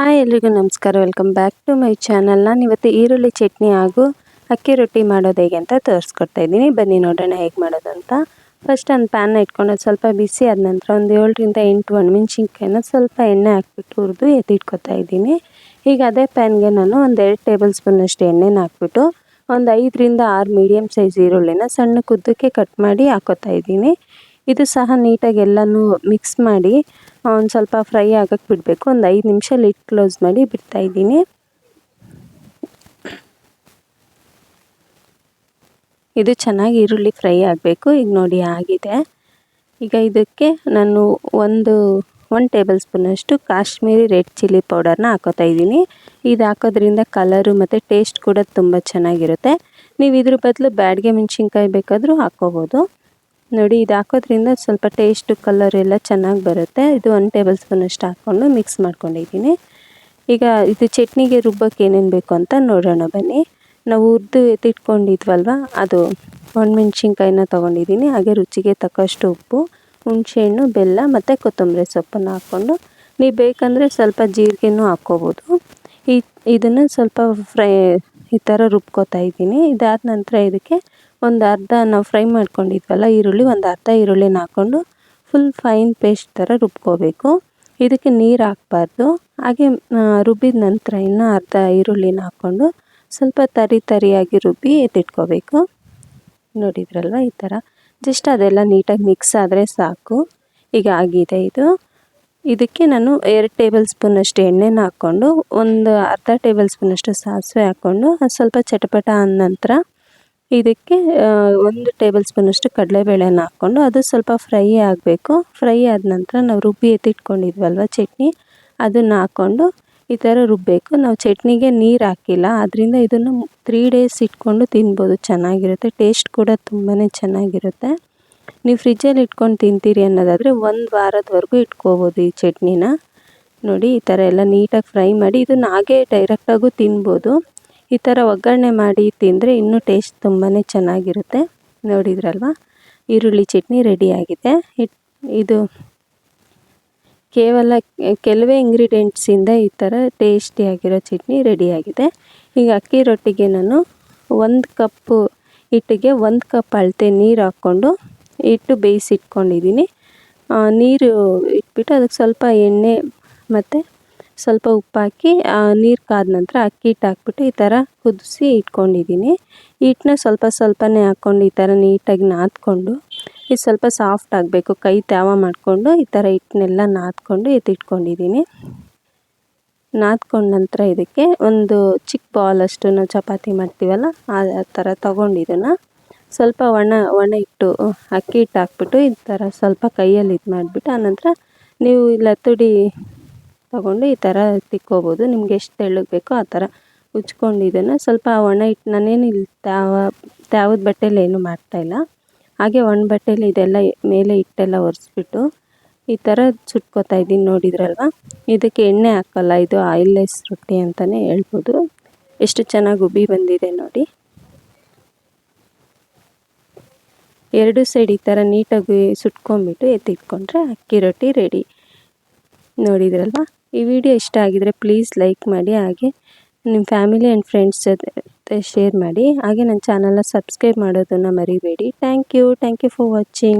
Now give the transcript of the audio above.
Hi ಎಲ್ರಿಗೂ ನಮಸ್ಕಾರ. Welcome back to my channel ನಾನು ಇವತ್ತು ಈರುಳ್ಳಿ ಚಟ್ನಿ ಹಾಗೂ ಅಕ್ಕಿ ರೊಟ್ಟಿ ಮಾಡೋದು ಹೇಗೆ ಅಂತ ತೋರಿಸ್ಕೊಡ್ತಾ ಇದ್ದೀನಿ. ಬನ್ನಿ ನೋಡೋಣ ಹೇಗೆ ಮಾಡೋದು ಅಂತ. ಫಸ್ಟ್ ಒಂದು ಪ್ಯಾನ್ನ ಇಟ್ಕೊಂಡು ಸ್ವಲ್ಪ ಬಿಸಿ ಆದ ನಂತರ ಒಂದು ಏಳರಿಂದ ಎಂಟು ಒಣಮೆಣ್ಸಿನ್ಕಾಯಿನ ಸ್ವಲ್ಪ ಎಣ್ಣೆ ಹಾಕ್ಬಿಟ್ಟು ಹುರಿದು ಎತ್ತಿಟ್ಕೊತಾ ಇದ್ದೀನಿ. ಈಗ ಅದೇ ಪ್ಯಾನ್ಗೆ ನಾನು ಒಂದು ಎರಡು ಟೇಬಲ್ ಸ್ಪೂನಷ್ಟು ಎಣ್ಣೆನ ಹಾಕ್ಬಿಟ್ಟು ಒಂದು ಐದರಿಂದ ಆರು ಮೀಡಿಯಮ್ ಸೈಜ್ ಈರುಳ್ಳಿನ ಸಣ್ಣ ಕುದ್ದಕ್ಕೆ ಕಟ್ ಮಾಡಿ ಹಾಕೋತಾ ಇದ್ದೀನಿ. ಇದು ಸಹ ನೀಟಾಗಿ ಎಲ್ಲನೂ ಮಿಕ್ಸ್ ಮಾಡಿ ಒಂದು ಸ್ವಲ್ಪ ಫ್ರೈ ಆಗಕ್ಕೆ ಬಿಡಬೇಕು. ಒಂದು ಐದು ನಿಮಿಷ ಲಿಟ್ ಕ್ಲೋಸ್ ಮಾಡಿ ಬಿಡ್ತಾ ಇದ್ದೀನಿ. ಇದು ಚೆನ್ನಾಗಿ ಈರುಳ್ಳಿ ಫ್ರೈ ಆಗಬೇಕು. ಈಗ ನೋಡಿ ಆಗಿದೆ. ಈಗ ಇದಕ್ಕೆ ನಾನು ಒಂದು ಒನ್ ಟೇಬಲ್ ಸ್ಪೂನಷ್ಟು ಕಾಶ್ಮೀರಿ ರೆಡ್ ಚಿಲ್ಲಿ ಪೌಡರ್ನ ಹಾಕೋತಾ ಇದ್ದೀನಿ. ಇದು ಹಾಕೋದ್ರಿಂದ ಕಲರು ಮತ್ತು ಟೇಸ್ಟ್ ಕೂಡ ತುಂಬ ಚೆನ್ನಾಗಿರುತ್ತೆ. ನೀವು ಇದ್ರ ಬದಲು ಬ್ಯಾಡ್ಗೆ ಮೆಣಸಿನ್ಕಾಯಿ ಬೇಕಾದರೂ ಹಾಕ್ಕೋಬೋದು ನೋಡಿ, ಇದು ಹಾಕೋದ್ರಿಂದ ಸ್ವಲ್ಪ ಟೇಸ್ಟು ಕಲರ್ ಎಲ್ಲ ಚೆನ್ನಾಗಿ ಬರುತ್ತೆ. ಇದು ಒನ್ ಟೇಬಲ್ ಸ್ಪೂನಷ್ಟು ಹಾಕ್ಕೊಂಡು ಮಿಕ್ಸ್ ಮಾಡ್ಕೊಂಡಿದ್ದೀನಿ. ಈಗ ಇದು ಚಟ್ನಿಗೆ ರುಬ್ಬಕ್ಕೆ ಏನೇನು ಬೇಕು ಅಂತ ನೋಡೋಣ ಬನ್ನಿ. ನಾವು ಉದ್ದು ಎತ್ತಿಟ್ಕೊಂಡಿದ್ವಲ್ವ, ಅದು ಒಣಮೆಣ್ಸಿನ್ಕಾಯಿನ ತೊಗೊಂಡಿದ್ದೀನಿ. ಹಾಗೆ ರುಚಿಗೆ ತಕ್ಕಷ್ಟು ಉಪ್ಪು, ಹುಣಸೆಹಣ್ಣು, ಬೆಲ್ಲ ಮತ್ತು ಕೊತ್ತಂಬರಿ ಸೊಪ್ಪನ್ನು ಹಾಕ್ಕೊಂಡು ನೀವು ಬೇಕಂದರೆ ಸ್ವಲ್ಪ ಜೀರಿಗೆನೂ ಹಾಕ್ಕೋಬೋದು. ಈ, ಇದನ್ನು ಸ್ವಲ್ಪ ಫ್ರೈ ಈ ಥರ ರುಬ್ಕೋತಾ ಇದ್ದೀನಿ. ಇದಾದ ನಂತರ ಇದಕ್ಕೆ ಒಂದು ಅರ್ಧ ನಾವು ಫ್ರೈ ಮಾಡ್ಕೊಂಡಿದ್ವಲ್ಲ ಈರುಳ್ಳಿ, ಒಂದು ಅರ್ಧ ಈರುಳ್ಳಿನ ಹಾಕ್ಕೊಂಡು ಫುಲ್ ಫೈನ್ ಪೇಸ್ಟ್ ಥರ ರುಬ್ಕೋಬೇಕು. ಇದಕ್ಕೆ ನೀರು ಹಾಕ್ಬಾರ್ದು. ಹಾಗೆ ರುಬ್ಬಿದ ನಂತರ ಇನ್ನು ಅರ್ಧ ಈರುಳ್ಳಿನ ಹಾಕ್ಕೊಂಡು ಸ್ವಲ್ಪ ತರಿ ತರಿಯಾಗಿ ರುಬ್ಬಿ ಎತ್ತಿಟ್ಕೋಬೇಕು. ನೋಡಿದ್ರಲ್ವ ಈ ಥರ ಜಸ್ಟ್ ಅದೆಲ್ಲ ನೀಟಾಗಿ ಮಿಕ್ಸ್ ಆದರೆ ಸಾಕು. ಈಗ ಆಗಿದೆ ಇದು. ಇದಕ್ಕೆ ನಾನು ಎರಡು ಟೇಬಲ್ ಸ್ಪೂನಷ್ಟು ಎಣ್ಣೆನ ಹಾಕ್ಕೊಂಡು ಒಂದು ಅರ್ಧ ಟೇಬಲ್ ಸ್ಪೂನಷ್ಟು ಸಾಸಿವೆ ಹಾಕ್ಕೊಂಡು ಸ್ವಲ್ಪ ಚಟಪಟ ಅಂದ ನಂತರ ಇದಕ್ಕೆ ಒಂದು ಟೇಬಲ್ ಸ್ಪೂನಷ್ಟು ಕಡಲೆಬೇಳೆನ ಹಾಕ್ಕೊಂಡು ಅದು ಸ್ವಲ್ಪ ಫ್ರೈ ಆಗಬೇಕು. ಫ್ರೈ ಆದ ನಂತರ ನಾವು ರುಬ್ಬಿ ಎತ್ತಿಟ್ಕೊಂಡಿದ್ವಲ್ವ ಚಟ್ನಿ, ಅದನ್ನು ಹಾಕ್ಕೊಂಡು ಈ ಥರ ರುಬ್ಬಬೇಕು ನಾವು ಚಟ್ನಿಗೆ ನೀರು ಹಾಕಿಲ್ಲ ಅದರಿಂದ ಇದನ್ನು ತ್ರೀ ಡೇಸ್ ಇಟ್ಕೊಂಡು ತಿನ್ಬೋದು. ಚೆನ್ನಾಗಿರುತ್ತೆ ಟೇಸ್ಟ್ ಕೂಡ ತುಂಬಾ ಚೆನ್ನಾಗಿರುತ್ತೆ. ನೀವು ಫ್ರಿಜ್ಜಲ್ಲಿ ಇಟ್ಕೊಂಡು ತಿಂತೀರಿ ಅನ್ನೋದಾದರೆ ಒಂದು ವಾರದವರೆಗೂ ಇಟ್ಕೋಬೋದು ಈ ಚಟ್ನಿನ. ನೋಡಿ, ಈ ಥರ ಎಲ್ಲ ನೀಟಾಗಿ ಫ್ರೈ ಮಾಡಿ ಇದನ್ನು ಹಾಗೆ ಡೈರೆಕ್ಟಾಗೂ ತಿನ್ಬೋದು. ಈ ಥರ ಒಗ್ಗರಣೆ ಮಾಡಿ ತಿಂದರೆ ಇನ್ನೂ ಟೇಸ್ಟ್ ತುಂಬಾ ಚೆನ್ನಾಗಿರುತ್ತೆ. ನೋಡಿದ್ರಲ್ವ? ಈರುಳ್ಳಿ ಚಟ್ನಿ ರೆಡಿಯಾಗಿದೆ. ಇದು ಕೇವಲ ಕೆಲವೇ ಇಂಗ್ರೀಡಿಯೆಂಟ್ಸಿಂದ ಈ ಥರ ಟೇಸ್ಟಿಯಾಗಿರೋ ಚಟ್ನಿ ರೆಡಿಯಾಗಿದೆ. ಈಗ ಅಕ್ಕಿ ರೊಟ್ಟಿಗೆ ನಾನು ಒಂದು ಕಪ್ಪು ಹಿಟ್ಟಿಗೆ ಒಂದು ಕಪ್ ಅಳತೆ ನೀರು ಹಾಕ್ಕೊಂಡು ಇಟ್ಟು ಬೇಯಿಸಿಟ್ಕೊಂಡಿದ್ದೀನಿ. ನೀರು ಇಟ್ಬಿಟ್ಟು ಅದಕ್ಕೆ ಸ್ವಲ್ಪ ಎಣ್ಣೆ ಮತ್ತು ಸ್ವಲ್ಪ ಉಪ್ಪು ಹಾಕಿ ನೀರು ಕಾದ ನಂತರ ಅಕ್ಕಿ ಹಿಟ್ಟು ಹಾಕ್ಬಿಟ್ಟು ಈ ಥರ ಕುದಿಸಿ ಇಟ್ಕೊಂಡಿದ್ದೀನಿ. ಹಿಟ್ಟನ್ನ ಸ್ವಲ್ಪ ಸ್ವಲ್ಪನೇ ಹಾಕ್ಕೊಂಡು ಈ ಥರ ನೀಟಾಗಿ ನಾದ್ಕೊಂಡು, ಇದು ಸ್ವಲ್ಪ ಸಾಫ್ಟ್ ಆಗಬೇಕು. ಕೈ ತ್ಯಾವ ಮಾಡಿಕೊಂಡು ಈ ಥರ ಹಿಟ್ಟನ್ನೆಲ್ಲ ನಾದ್ಕೊಂಡು ಎತ್ತಿಟ್ಕೊಂಡಿದ್ದೀನಿ. ನಾದ್ಕೊಂಡ ನಂತರ ಇದಕ್ಕೆ ಒಂದು ಚಿಕ್ಕ ಬಾಲಷ್ಟು ನಾವು ಚಪಾತಿ ಮಾಡ್ತೀವಲ್ಲ, ಆ ಥರ ತೊಗೊಂಡಿದ್ದನ್ನು ಸ್ವಲ್ಪ ಒಣ ಒಣ ಹಿಟ್ಟು ಅಕ್ಕಿ ಹಿಟ್ಟು ಹಾಕ್ಬಿಟ್ಟು ಈ ಥರ ಸ್ವಲ್ಪ ಕೈಯಲ್ಲಿ ಇದು ಮಾಡಿಬಿಟ್ಟು ಆನಂತರ ನೀವು ಲತ್ತುಡಿ ತಗೊಂಡು ಈ ಥರ ತಿಕ್ಕೋಬೋದು. ನಿಮ್ಗೆ ಎಷ್ಟು ತೆಳ್ಳಗೆ ಬೇಕೋ ಆ ಥರ ಉಜ್ಕೊಂಡು ಇದನ್ನು ಸ್ವಲ್ಪ ಒಣ ಹಿಟ್ಟು ನಾನೇನು ಇಲ್ಲಿ ತ್ಯಾವ ತ್ಯಾವದ ಬಟ್ಟೆಯಲ್ಲಿ ಏನು ಮಾಡ್ತಾಯಿಲ್ಲ ಹಾಗೆ ಒಣ ಬಟ್ಟೆಯಲ್ಲಿ ಇದೆಲ್ಲ ಮೇಲೆ ಹಿಟ್ಟೆಲ್ಲ ಒರೆಸ್ಬಿಟ್ಟು ಈ ಥರ ಸುಟ್ಕೋತಾ ಇದ್ದೀನಿ ನೋಡಿದ್ರಲ್ವ? ಇದಕ್ಕೆ ಎಣ್ಣೆ ಹಾಕಲ್ಲ, ಇದು ಆಯಿಲ್ಲೆಸ್ ರೊಟ್ಟಿ ಅಂತಲೇ ಹೇಳ್ಬೋದು. ಎಷ್ಟು ಚೆನ್ನಾಗಿ ಉಬ್ಬಿ ಬಂದಿದೆ ನೋಡಿ. ಎರಡು ಸೈಡ್ ಈ ಥರ ನೀಟಾಗಿ ಸುಟ್ಕೊಂಡ್ಬಿಟ್ಟು ಎತ್ತಿಟ್ಕೊಂಡ್ರೆ ಅಕ್ಕಿ ರೊಟ್ಟಿ ರೆಡಿ ನೋಡಿದ್ರಲ್ವ? ಈ ವಿಡಿಯೋ ಇಷ್ಟ ಆಗಿದರೆ ಪ್ಲೀಸ್ ಲೈಕ್ ಮಾಡಿ, ಹಾಗೆ ನಿಮ್ಮ ಫ್ಯಾಮಿಲಿ ಆ್ಯಂಡ್ ಫ್ರೆಂಡ್ಸ್ ಜೊತೆ ಶೇರ್ ಮಾಡಿ. ಹಾಗೆ ನನ್ನ ಚಾನಲ್ನ ಸಬ್ಸ್ಕ್ರೈಬ್ ಮಾಡೋದನ್ನು ಮರಿಬೇಡಿ. Thank you thank you for watching